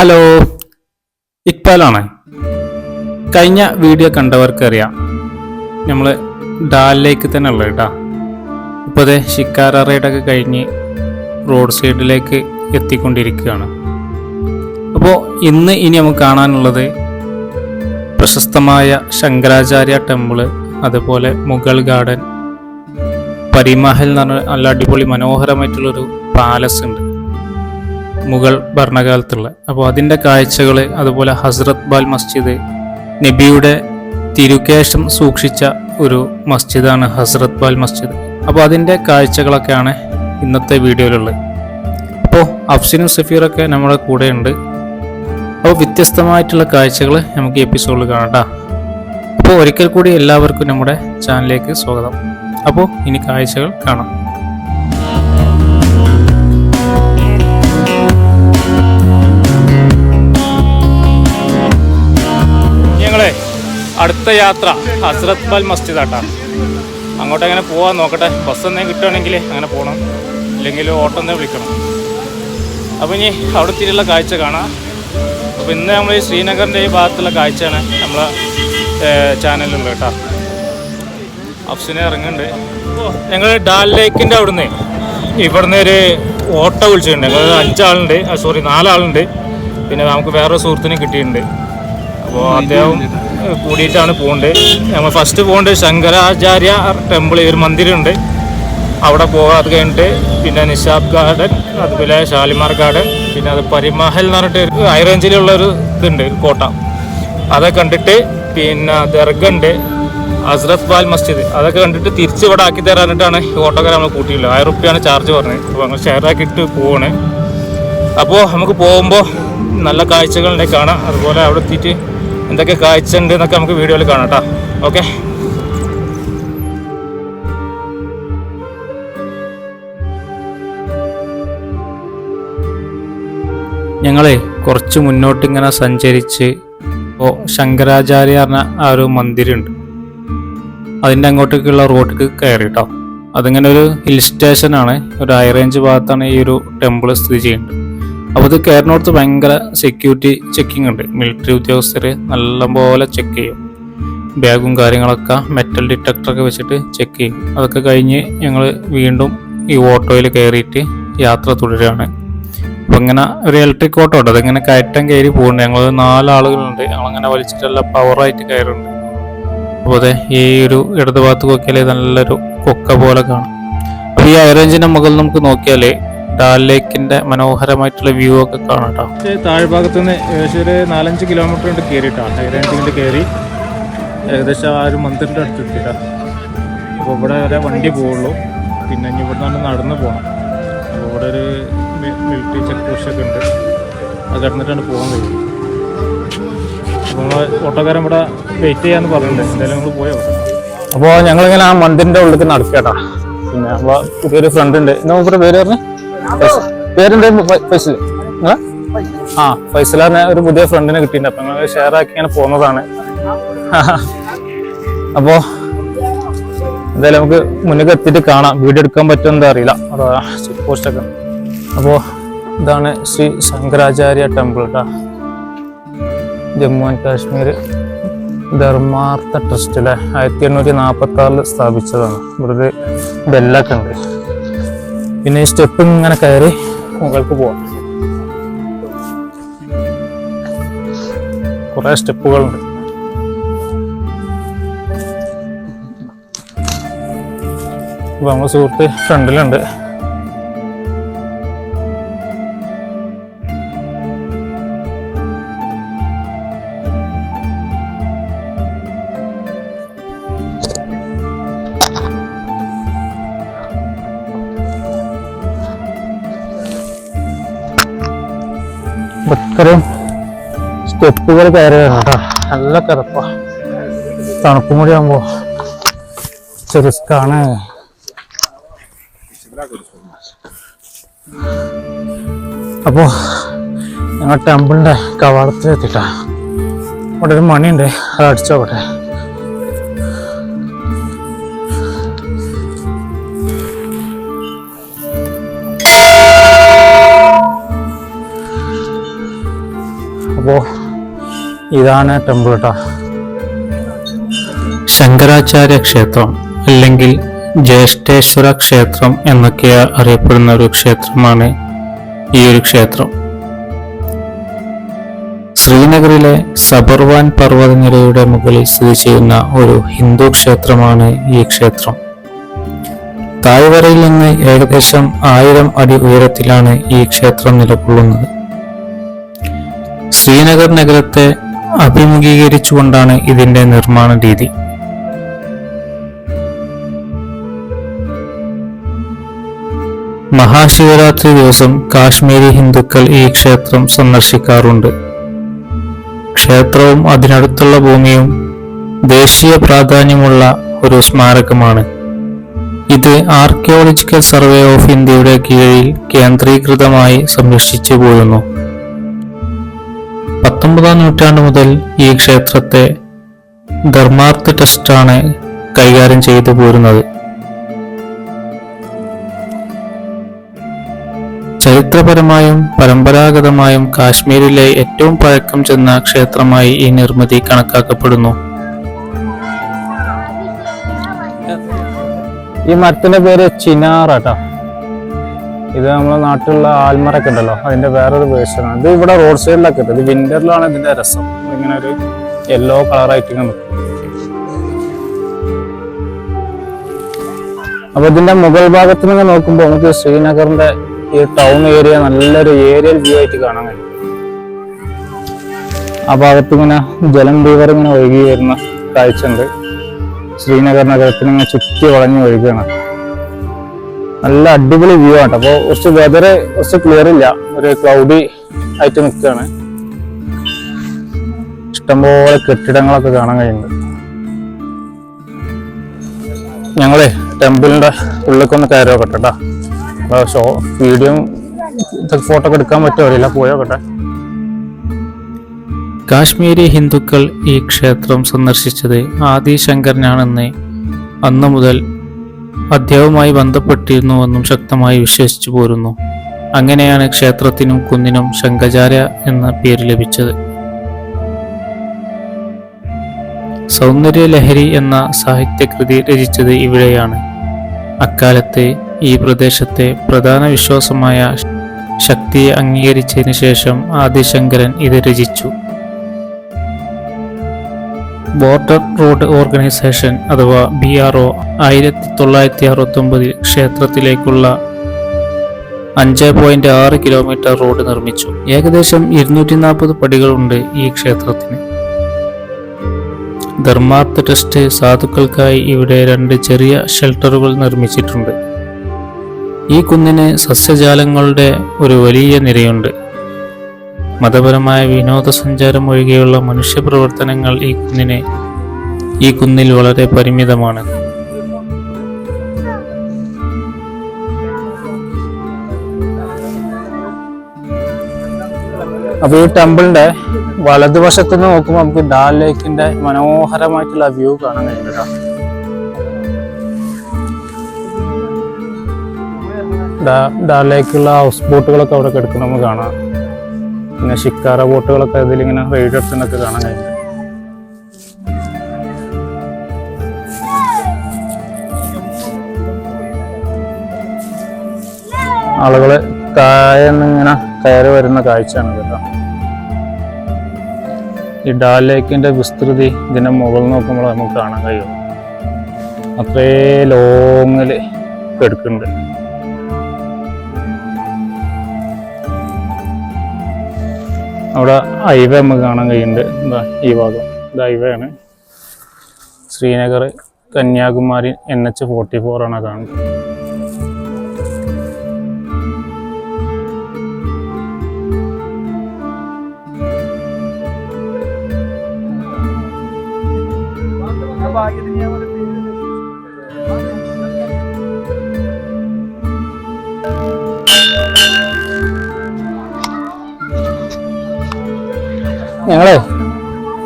Hello ഇക്ബാലാണ്. കഴിഞ്ഞ video കണ്ടവർക്കറിയാം. നമ്മൾ ഡാലിലേക്ക് തന്നെ ഉള്ളത് കേട്ടോ ഇപ്പോൾ അതെ ഷിക്കാര കഴിഞ്ഞ് റോഡ് സൈഡിലേക്ക് എത്തിക്കൊണ്ടിരിക്കുകയാണ്. അപ്പോൾ ഇന്ന് ഇനി നമുക്ക് കാണാനുള്ളത് പ്രശസ്തമായ ശങ്കരാചാര്യ ടെമ്പിൾ അതുപോലെ മുഗൾ ഗാർഡൻ. പരിമഹൽ എന്ന് പറഞ്ഞ നല്ല അടിപൊളി മനോഹരമായിട്ടുള്ളൊരു പാലസ് ഉണ്ട്. മുഗൾ ഭരണകാലത്തുള്ള. അപ്പോൾ അതിന്റെ കാഴ്ചകൾ അതുപോലെ ഹസ്രത് ബാൽ മസ്ജിദ് നബിയുടെ തിരുകേശം സൂക്ഷിച്ച ഒരു മസ്ജിദാണ് ഹസ്രത് ബാൽ മസ്ജിദ്. അപ്പോൾ അതിന്റെ കാഴ്ചകളൊക്കെയാണ് ഇന്നത്തെ വീഡിയോയിലുള്ളത്. അപ്പോൾ അഫ്സിനും സഫീറൊക്കെ നമ്മുടെ കൂടെയുണ്ട്. അപ്പോൾ വ്യത്യസ്തമായിട്ടുള്ള കാഴ്ചകൾ നമുക്ക് ഈ എപ്പിസോഡിൽ കാണാം അപ്പോൾ ഒരിക്കൽ കൂടി എല്ലാവർക്കും നമ്മുടെ ചാനലിലേക്ക് സ്വാഗതം. അപ്പോൾ ഇനി കാഴ്ചകൾ കാണാം. അടുത്ത യാത്ര ഹസ്രത് ബൽ മസ്ജിദ് ആട്ടാ അങ്ങോട്ട് എങ്ങനെ പോവാൻ നോക്കട്ടെ. ബസ് എന്തെങ്കിലും കിട്ടുകയാണെങ്കിൽ അങ്ങനെ പോകണം ഇല്ലെങ്കിൽ ഓട്ടോ തന്നെ വിളിക്കണം. അപ്പോൾ ഇനി അവിടെ തിരിയുള്ള കാഴ്ച കാണാം. അപ്പോൾ ഇന്ന് നമ്മൾ ഈ ശ്രീനഗറിന്റെ ഈ ഭാഗത്തുള്ള കാഴ്ചയാണ് നമ്മളെ ചാനലിലുള്ളത് കേട്ടോ. അഫ്സിനെ ഇറങ്ങുന്നുണ്ട്. ഞങ്ങൾ ഡാൽ ലേക്കിന്റെ അവിടുന്ന് ഇവിടുന്ന് ഒരു ഓട്ടോ വിളിച്ചിട്ടുണ്ട്. ഞങ്ങൾ അഞ്ചാളുണ്ട്. സോറി നാലാളുണ്ട്. പിന്നെ നമുക്ക് വേറൊരു സുഹൃത്തിനെ കിട്ടിയിട്ടുണ്ട്. അപ്പോൾ അദ്ദേഹം കൂടിയിട്ടാണ് പോകേണ്ടത് നമ്മൾ ഫസ്റ്റ് പോകേണ്ടത് ശങ്കരാചാര്യ ടെമ്പിൾ ഒരു മന്ദിരമുണ്ട്. അവിടെ പോകാം കഴിഞ്ഞിട്ട് പിന്നെ നിഷാബ് ഗാർഡൻ അതുപോലെ ഷാലിമാർ ഗാർഡൻ പിന്നെ അത് പരിമഹൽ എന്ന് പറഞ്ഞിട്ട് ഒരു ഹൈറേഞ്ചിലുള്ള ഒരു ഇതുണ്ട് ഒരു കോട്ട. അതൊക്കെ കണ്ടിട്ട് പിന്നെ ദർഗ ഉണ്ട് ഹസ്രത് ബാൽ മസ്ജിദ്. അതൊക്കെ കണ്ടിട്ട് തിരിച്ച് ഇവിടെ ആക്കി തരാനിട്ടാണ് ഈ ഓട്ടോക്കാർ നമ്മൾ കൂട്ടിയുള്ളത് ആയിരം റുപ്യാണ് ചാർജ് പറഞ്ഞത്. അപ്പോൾ നമ്മൾ ഷെയർ ആക്കിയിട്ട് പോവാണ്. അപ്പോൾ നമുക്ക് പോകുമ്പോൾ നല്ല കാഴ്ചകളുണ്ടെങ്കിൽ കാണാം. അതുപോലെ അവിടെ എത്തിയിട്ട് എന്തൊക്കെ കാഴ്ച ഉണ്ട് എന്നൊക്കെ നമുക്ക് വീഡിയോയിൽ കാണാം കേട്ടോ. ഓക്കെ? ഞങ്ങളെ കുറച്ച് മുന്നോട്ട് ഇങ്ങനെ സഞ്ചരിച്ച് ഓ ശങ്കരാചാര്യ പറഞ്ഞ ആ ഒരു മന്ദിരമുണ്ട് അതിന്റെ അങ്ങോട്ടേക്കുള്ള റോഡിലേക്ക് കയറി കേട്ടോ. അതിങ്ങനെ ഒരു ഹിൽ സ്റ്റേഷനാണ്. ഒരു ഹൈ റേഞ്ച് ഭാഗത്താണ് ഈ ഒരു ടെമ്പിൾ സ്ഥിതി ചെയ്യുന്നത്. അപ്പോൾ ഇത് കയറിനോടത്ത് ഭയങ്കര സെക്യൂരിറ്റി ചെക്കിംഗ് ഉണ്ട്. മിലിറ്ററി ഉദ്യോഗസ്ഥർ നല്ലപോലെ ചെക്ക് ചെയ്യും. ബാഗും കാര്യങ്ങളൊക്കെ മെറ്റൽ ഡിറ്റക്ടറൊക്കെ വെച്ചിട്ട് ചെക്ക് ചെയ്യും. അതൊക്കെ കഴിഞ്ഞ് ഞങ്ങൾ വീണ്ടും ഈ ഓട്ടോയിൽ കയറിയിട്ട് യാത്ര തുടരുകയാണ്. അപ്പം ഇങ്ങനെ ഒരു ഇലക്ട്രിക് ഓട്ടോ ഉണ്ട്. അതിങ്ങനെ കയറ്റം കയറി പോകുന്നുണ്ട് ഞങ്ങൾ നാലാളുകളുണ്ട് ഞങ്ങളങ്ങനെ വലിച്ചിട്ടെല്ലാം പവറായിട്ട് കയറുന്നുണ്ട്. അപ്പോൾ അതെ ഈ ഒരു ഇടതുഭാഗത്ത് നോക്കിയാൽ നല്ലൊരു കൊക്ക പോലെ കാണും. അപ്പോൾ ഈ ഹൈറേഞ്ചിന്റെ മുകളിൽ നമുക്ക് നോക്കിയാൽ ഡാൽ ലേക്കിന്റെ മനോഹരമായിട്ടുള്ള വ്യൂ ഒക്കെ കാണാം കേട്ടോ താഴ്ഭാഗത്ത് നിന്ന് ഏകദേശം ഒരു നാലഞ്ച് കിലോമീറ്റർ കൊണ്ട് കയറിയിട്ടാണ് ഹൈറേഞ്ചിൽ കയറി ഏകദേശം ആ ഒരു മന്ദിറിന്റെ അടുത്ത് എത്തിയിട്ടാ. അപ്പോൾ ഇവിടെ വരെ വണ്ടി പോവുള്ളൂ. പിന്നെ ഇനി ഇവിടെ നിന്ന് നടന്ന് പോകണം അപ്പോൾ ഇവിടെ ഒരു മിലിറ്ററി ചെക്ക് പോസ്റ്റ് ഒക്കെ ഉണ്ട്. അത് കടന്നിട്ടാണ് പോകാൻ കഴിയും. അപ്പോൾ നമ്മൾ ഓട്ടോക്കാരൻ ഇവിടെ വെയിറ്റ് ചെയ്യാന്ന് പറഞ്ഞിട്ടുണ്ട് എന്തായാലും നമ്മൾ പോയോ? അപ്പോൾ ഞങ്ങളിങ്ങനെ ആ മന്ദിറിന്റെ ഉള്ളിൽ നടക്കട്ടാ പിന്നെ അപ്പോൾ പുതിയൊരു ഫ്രണ്ട് ഉണ്ട്. നമുക്ക് പേര് പറഞ്ഞു? പേരെന്താ ഫൈസൽ ആ? ഫൈസലാറിന് ഒരു പുതിയ ഫ്രണ്ടിനെ കിട്ടിയിട്ടുണ്ട് അപ്പൊ ഞങ്ങൾ ഷെയർ ആക്കി ഇങ്ങനെ പോന്നതാണ് അപ്പോ എന്തായാലും നമുക്ക് മുന്നിൽ എത്തിയിട്ട് കാണാം. വീഡിയോ എടുക്കാൻ പറ്റുമോ എന്താ അറിയില്ല. ചെക്ക് പോസ്റ്റ് ഒക്കെ. അപ്പോ ഇതാണ് ശ്രീ ശങ്കരാചാര്യ ടെമ്പിൾ കേട്ടോ ജമ്മു ആൻഡ് കാശ്മീർ ധർമാർത്ഥ ട്രസ്റ്റ് അല്ലേ ആയിരത്തി എണ്ണൂറ്റി നാൽപ്പത്തി ആറിൽ സ്ഥാപിച്ചതാണ്. ഇവിടെ ഒരു ബെല്ലൊക്കെ ഉണ്ട്. പിന്നെ ഈ സ്റ്റെപ്പ് ഇങ്ങനെ കയറി മുകൾക്ക് പോവാം. കുറേ സ്റ്റെപ്പുകളുണ്ട്. അപ്പൊ നമ്മുടെ സുഹൃത്ത് ഫ്രണ്ടിലുണ്ട്. ഇത്രയും സ്റ്റെപ്പുകൾ കയറി നല്ല കിടപ്പാ. തണുപ്പും കൂടി ആകുമ്പോ റിസ്ക്കാണ് അപ്പോ ഞങ്ങൾ ടെമ്പിളിന്റെ കവാടത്തിൽ എത്തിട്ടാ അവിടെ ഒരു മണിയുണ്ട് അത് അടിച്ചോട്ടെ ഇതാണ് ടെമ്പിൾ കേട്ടോ ശങ്കരാചാര്യ ക്ഷേത്രം അല്ലെങ്കിൽ ജ്യേഷ്ഠേശ്വര ക്ഷേത്രം എന്നൊക്കെ അറിയപ്പെടുന്ന ഒരു ക്ഷേത്രമാണ് ഈ ഒരു ക്ഷേത്രം. ശ്രീനഗറിലെ സബർവാൻ പർവതനിരയുടെ മുകളിൽ സ്ഥിതി ചെയ്യുന്ന ഒരു ഹിന്ദു ക്ഷേത്രമാണ് ഈ ക്ഷേത്രം. താഴ്വരയിൽ നിന്ന് ഏകദേശം ആയിരം അടി ഉയരത്തിലാണ് ഈ ക്ഷേത്രം നിലകൊള്ളുന്നത്. ശ്രീനഗർ നഗരത്തെ അഭിമുഖീകരിച്ചുകൊണ്ടാണ് ഇതിന്റെ നിർമ്മാണ രീതി. മഹാശിവരാത്രി ദിവസം കാശ്മീരി ഹിന്ദുക്കൾ ഈ ക്ഷേത്രം സന്ദർശിക്കാറുണ്ട്. ക്ഷേത്രവും അതിനടുത്തുള്ള ഭൂമിയും ദേശീയ പ്രാധാന്യമുള്ള ഒരു സ്മാരകമാണ്. ഇത് ആർക്കിയോളജിക്കൽ സർവേ ഓഫ് ഇന്ത്യയുടെ കീഴിൽ കേന്ദ്രീകൃതമായി സംരക്ഷിച്ചു പോരുന്നു. പത്തൊമ്പതാം നൂറ്റാണ്ട് മുതൽ ഈ ക്ഷേത്രത്തെ ധർമാർത്ഥ ട്രസ്റ്റാണ് കൈകാര്യം ചെയ്തു പോരുന്നത്. ചരിത്രപരമായും പരമ്പരാഗതമായും കാശ്മീരിലെ ഏറ്റവും പഴക്കം ചെന്ന ക്ഷേത്രമായി ഈ നിർമ്മിതി കണക്കാക്കപ്പെടുന്നു. ഈ മരത്തിന്റെ പേര് ചിനാറാട്ടോ. ഇത് നമ്മളെ നാട്ടിലുള്ള ആൽമരൊക്കെ ഉണ്ടല്ലോ അതിന്റെ വേറൊരു വേർഷനാണ് ഇത് ഇവിടെ റോഡ് സൈഡിലൊക്കെ ഇത് വിന്ററിലാണ് ഇതിന്റെ രസം. ഇങ്ങനെ ഒരു യെല്ലോ കളറായിട്ട് ഇങ്ങനെ അപ്പൊ ഇതിന്റെ മുകൾ ഭാഗത്ത് നിന്ന് നോക്കുമ്പോൾ നമുക്ക് ശ്രീനഗറിന്റെ ഈ ടൗൺ ഏരിയ നല്ലൊരു ഏരിയൽ വ്യൂ ആയിട്ട് കാണാൻ കഴിയും. ആ ഭാഗത്ത് ഇങ്ങനെ ജലം ഡീവർ ഇങ്ങനെ ഒഴുകി വരുന്ന കാഴ്ച ഉണ്ട്. ശ്രീനഗർ നഗരത്തിന് ഇങ്ങനെ ചുറ്റി വളഞ്ഞു ഒഴുകുകയാണ്. നല്ല അടിപൊളി വ്യൂ ആണ്. അപ്പോൾ കുറച്ച് വെതർ കുറച്ച് ക്ലിയർ ഇല്ല. ഒരു ക്ലൗഡി ആയിട്ട് നിൽക്കുകയാണ് ഇഷ്ടംപോലെ കെട്ടിടങ്ങളൊക്കെ കാണാൻ കഴിയുന്നുണ്ട്. ഞങ്ങളെ ടെമ്പിളിന്റെ ഉള്ളിലേക്കൊന്ന് കയറി നോക്കട്ടെ കേട്ടോ അപ്പോൾ ഷോ വീഡിയോ ഫോട്ടോ ഒക്കെ എടുക്കാൻ പറ്റുമോ അറിയില്ല. പോയോക്കട്ടെ കാശ്മീരി ഹിന്ദുക്കൾ ഈ ക്ഷേത്രം സന്ദർശിച്ചത് ആദിശങ്കരനാണെന്ന് അന്നു മുതൽ അദ്ദേഹവുമായി ബന്ധപ്പെട്ടിരുന്നുവെന്നും ശക്തമായി വിശ്വസിച്ചു പോരുന്നു. അങ്ങനെയാണ് ക്ഷേത്രത്തിനും കുന്നിനും ശങ്കചാര എന്ന പേര് ലഭിച്ചത്. സൗന്ദര്യലഹരി എന്ന സാഹിത്യകൃതി രചിച്ചത് ഇവിടെയാണ്. അക്കാലത്ത് ഈ പ്രദേശത്തെ പ്രധാന വിശ്വാസമായ ശക്തിയെ അംഗീകരിച്ചതിന് ശേഷം ആദിശങ്കരൻ ഇത് രചിച്ചു. ബോർഡർ റോഡ് ഓർഗനൈസേഷൻ അഥവാ ബി ആർ ഒ ആയിരത്തി തൊള്ളായിരത്തി അറുപത്തി ഒമ്പതിൽ ക്ഷേത്രത്തിലേക്കുള്ള അഞ്ച് പോയിന്റ് ആറ് കിലോമീറ്റർ റോഡ് നിർമ്മിച്ചു. ഏകദേശം ഇരുന്നൂറ്റി നാൽപ്പത് പടികളുണ്ട് ഈ ക്ഷേത്രത്തിന്. ധർമാർത്ഥ ട്രസ്റ്റ് സാധുക്കൾക്കായി ഇവിടെ രണ്ട് ചെറിയ ഷെൽട്ടറുകൾ നിർമ്മിച്ചിട്ടുണ്ട്. ഈ കുന്നിന് സസ്യജാലങ്ങളുടെ ഒരു വലിയ നിരയുണ്ട്. മതപരമായ വിനോദസഞ്ചാരം ഒഴികെയുള്ള മനുഷ്യപ്രവർത്തനങ്ങൾ ഈ കുന്നിനെ ഈ കുന്നിൽ വളരെ പരിമിതമാണ്. അപ്പൊ ഈ ടെമ്പിളിന്റെ വലതുവശത്ത് നിന്ന് നോക്കുമ്പോൾ നമുക്ക് ഡാൽ ലേക്കിന്റെ മനോഹരമായിട്ടുള്ള വ്യൂ കാണാൻ കഴിയും ഡാൽ ലേക്കുള്ള ഹൗസ് ബോട്ടുകളൊക്കെ അവിടെ കിടക്കുന്ന നമുക്ക് കാണാം. പിന്നെ ഷിക്കാര ബോട്ടുകളൊക്കെ ഇതിലിങ്ങനെ റൈഡ് എടുത്തുന്നൊക്കെ കാണാൻ കഴിഞ്ഞു ആളുകൾ കായന്നിങ്ങനെ ഇങ്ങനെ കയറി വരുന്ന കാഴ്ചയാണ് കേട്ടോ ഈ ഡാൽ ലേക്കിന്റെ വിസ്തൃതി ഇതിന്റെ മുകളിൽ നോക്കുമ്പോൾ നമുക്ക് കാണാൻ കഴിയും അത്രേ ലോങ്ങിൽ എടുക്കുന്നുണ്ട് അവിടെ ഹൈവേ നമുക്ക് കാണാൻ കഴിയുന്നുണ്ട് എന്താ ഈ ഭാഗം ഇത് ഹൈവേ ആണ് Srinagar Kanyakumari N H forty four ആണ് കാണുന്നത് ഞങ്ങളെ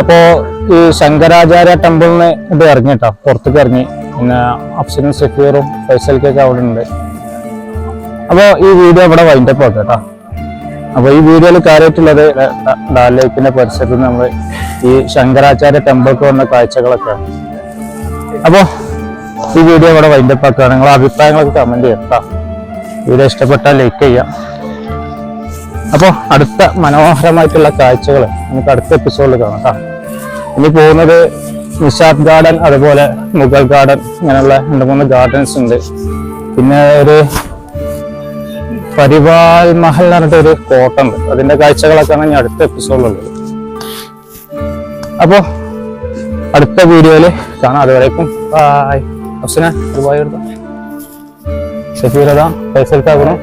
അപ്പോ ഈ ശങ്കരാചാര്യ ടെമ്പിളിന് ഇത് ഇറങ്ങി കേട്ടോ പുറത്തേക്ക് ഇറങ്ങി. പിന്നെ അഫ്സനും സഫീറും ഫൈസൽക്കൊക്കെ അവിടെ ഉണ്ട്. അപ്പോൾ ഈ വീഡിയോ ഇവിടെ വൈൻഡപ്പ് ആക്കാം കേട്ടോ. അപ്പൊ ഈ വീഡിയോയിൽ കാര്യമായിട്ടുള്ളത് ഡാൽ ലേക്കിന്റെ പരിസരത്ത് നമ്മൾ ഈ ശങ്കരാചാര്യ ടെമ്പിൾക്ക് വന്ന കാഴ്ചകളൊക്കെ അപ്പോ ഈ വീഡിയോ ഇവിടെ വൈൻഡപ്പ് ആക്കുക നിങ്ങളുടെ അഭിപ്രായങ്ങളൊക്കെ കമന്റ് ചെയ്യാം. വീഡിയോ ഇഷ്ടപ്പെട്ടാൽ ലൈക്ക് ചെയ്യാം. അപ്പോൾ അടുത്ത മനോഹരമായിട്ടുള്ള കാഴ്ചകൾ നമുക്ക് അടുത്ത എപ്പിസോഡിൽ കാണാം കേട്ടോ ഇനി പോകുന്നത് നിഷാദ് ഗാർഡൻ അതുപോലെ മുഗൾ ഗാർഡൻ ഇങ്ങനെയുള്ള രണ്ട് മൂന്ന് ഗാർഡൻസ് ഉണ്ട്. പിന്നെ ഒരു പരിവാൽ മഹൽ എന്ന് പറഞ്ഞിട്ട് ഒരു കോട്ട ഉണ്ട് അതിന്റെ കാഴ്ചകളൊക്കെയാണ് ഞാൻ അടുത്ത എപ്പിസോഡിലുള്ളത് അപ്പോൾ അടുത്ത വീഡിയോയിൽ കാണാം. അതുവരേക്കും ബായ് അഫ്സന ഒരു ബായ് എടുത്തോ? ഷഫീറതാ പൈസ എടുത്താക്കണം